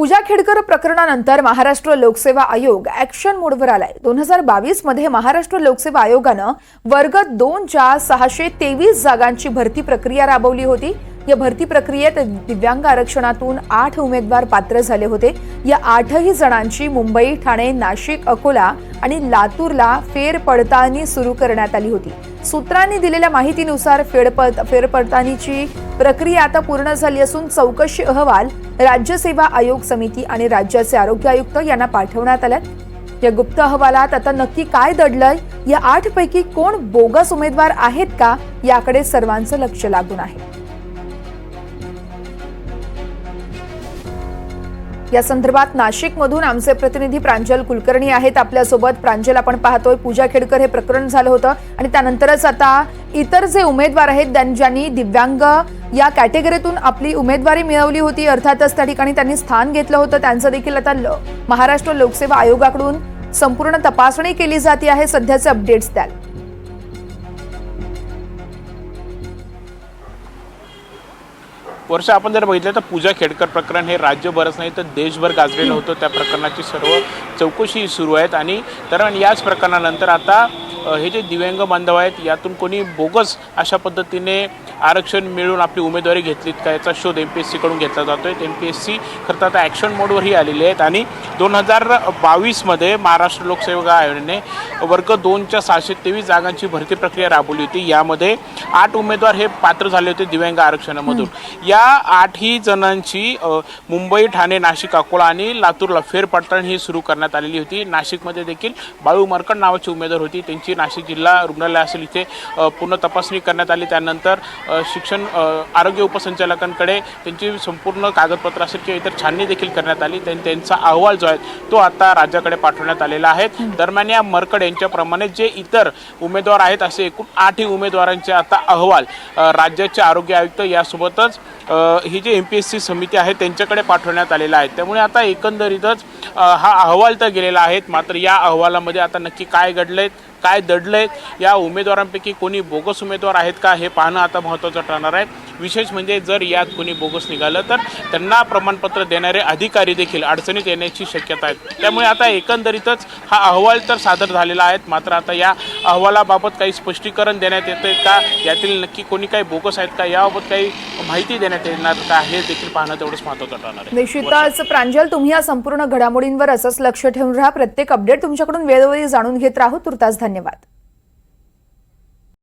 पूजा खेडकर प्रकरणानंतर महाराष्ट्र लोकसेवा आयोग ऍक्शन मोडवर आलाय. दोन हजार बावीसमध्ये महाराष्ट्र लोकसेवा आयोगानं वर्ग दोनच्या सहाशे तेवीस जागांची भरती प्रक्रिया राबवली होती. या भरती प्रक्रियेत दिव्यांग आरक्षणातून आठ उमेदवार पात्र झाले होते. या आठही जणांची मुंबई ठाणे नाशिक अकोला आणि लातूरला फेरपडताळणी सुरू करण्यात आली होती. सूत्रांनी दिलेल्या माहितीनुसार फेरपड फेरपडताळणीची प्रक्रिया आता पूर्ण झाली असून चौकशी अहवाल राज्य सेवा आयोग समिती आणि राज्याचे आरोग्य आयुक्त यांना पाठवण्यात आल्यात. या गुप्त अहवालात आता नक्की काय दडलंय? या आठ पैकी कोण बोगस उमेदवार आहेत का? याकडे सर्वांचं लक्ष लागून आहे. या संदर्भात नाशिकमधून आमचे प्रतिनिधी प्रांजल कुलकर्णी आहेत. आपल्यासोबत प्रांजल आपण पाहतोय पूजा खेडकर हे प्रकरण झालं होतं आणि त्यानंतरच आता इतर जे उमेदवार आहेत ज्यांनी दिव्यांग या कॅटेगरीतून आपली उमेदवारी मिळवली होती अर्थातच त्या ठिकाणी त्यांनी स्थान घेतलं होतं. त्यांचं देखील आता ल- महाराष्ट्र लोकसेवा आयोगाकडून संपूर्ण तपासणी केली जाते आहे. सध्याचे अपडेट्स द्याल. वर्ष आपण जर बघितलं तर पूजा खेडकर प्रकरण हे राज्यभरच नाही तर देशभर गाजलेलं होतं. त्या प्रकरणाची सर्व चौकशी सुरू आहेत. आणि कारण याच प्रकरणानंतर आता हे जे दिव्यांग बांधव आहेत यातून कोणी बोगस अशा पद्धतीने आरक्षण मिळून आपली उमेदवारी घेतलीत का याचा शोध एम पी एस सीकडून घेतला जातो आहे एम पी एस सी खरं तर आता ॲक्शन मोडवरही आलेली आहेत आणि दोन हजार बावीसमध्ये महाराष्ट्र लोकसेवा आयोगाने वर्ग दोनच्या सहाशे तेवीस जागांची भरती प्रक्रिया राबवली होती. यामध्ये आठ उमेदवार हे पात्र झाले होते दिव्यांग आरक्षणामधून. या आठही जणांची मुंबई ठाणे नाशिक अकोला आणि लातूरला फेरपडताळणी ही सुरू करण्यात आलेली होती. नाशिकमध्ये देखील बाळू मरकड नावाची उमेदवार होती. त्यांची नाशिक जिल्हा रुग्णालय असेल इथे पूर्ण तपासणी करण्यात आली. त्यानंतर शिक्षण आरोग्य उपसंचालकांकडे त्यांची संपूर्ण कागदपत्र असेल किंवा इतर छाननी देखील करण्यात आली. त्यां- त्यांचा अहवाल जो आहे तो आता राज्याकडे पाठवण्यात आलेला आहे. दरम्यान या मरकड यांच्याप्रमाणे जे इतर उमेदवार आहेत असे एकूण आठही उमेदवारांचे आता अहवाल राज्याचे आरोग्य आयुक्त यासोबतच ही जी एम पी एस सी समिती आहे त्यांच्याकडे पाठवण्यात आलेला आहे. त्यामुळे आता एकंदरीतच हा अहवाल तर गेलेला आहे मात्र या अहवालामध्ये आता नक्की काय घडलंय काय दडलंय या उमेदवारांपैकी कोणी बोगस उमेदवार आहेत का हे पाहणं आता महत्त्वाचं ठरणार आहे. विशेष म्हणजे जर यात कोणी बोगस निघालं तर त्यांना प्रमाणपत्र देणारे अधिकारी देखील अडचणीत येण्याची शक्यता आहे. त्यामुळे आता एकंदरीतच हा अहवाल तर सादर झालेला आहे. मात्र आता या अहवालाबाबत काही स्पष्टीकरण देण्यात येते का? यातील नक्की कोणी काही बोगस आहेत का? याबाबत काही माहिती देण्यात येणार का? हे देखील पाहणं तेवढंच महत्त्वाचं ठरणार आहे. निश्चितच प्रांजल तुम्ही या संपूर्ण घडामोडींवर असंच लक्ष ठेवून राहा. प्रत्येक अपडेट तुमच्याकडून वेळोवेळी जाणून घेत राहू. तुर्तास धन्यवाद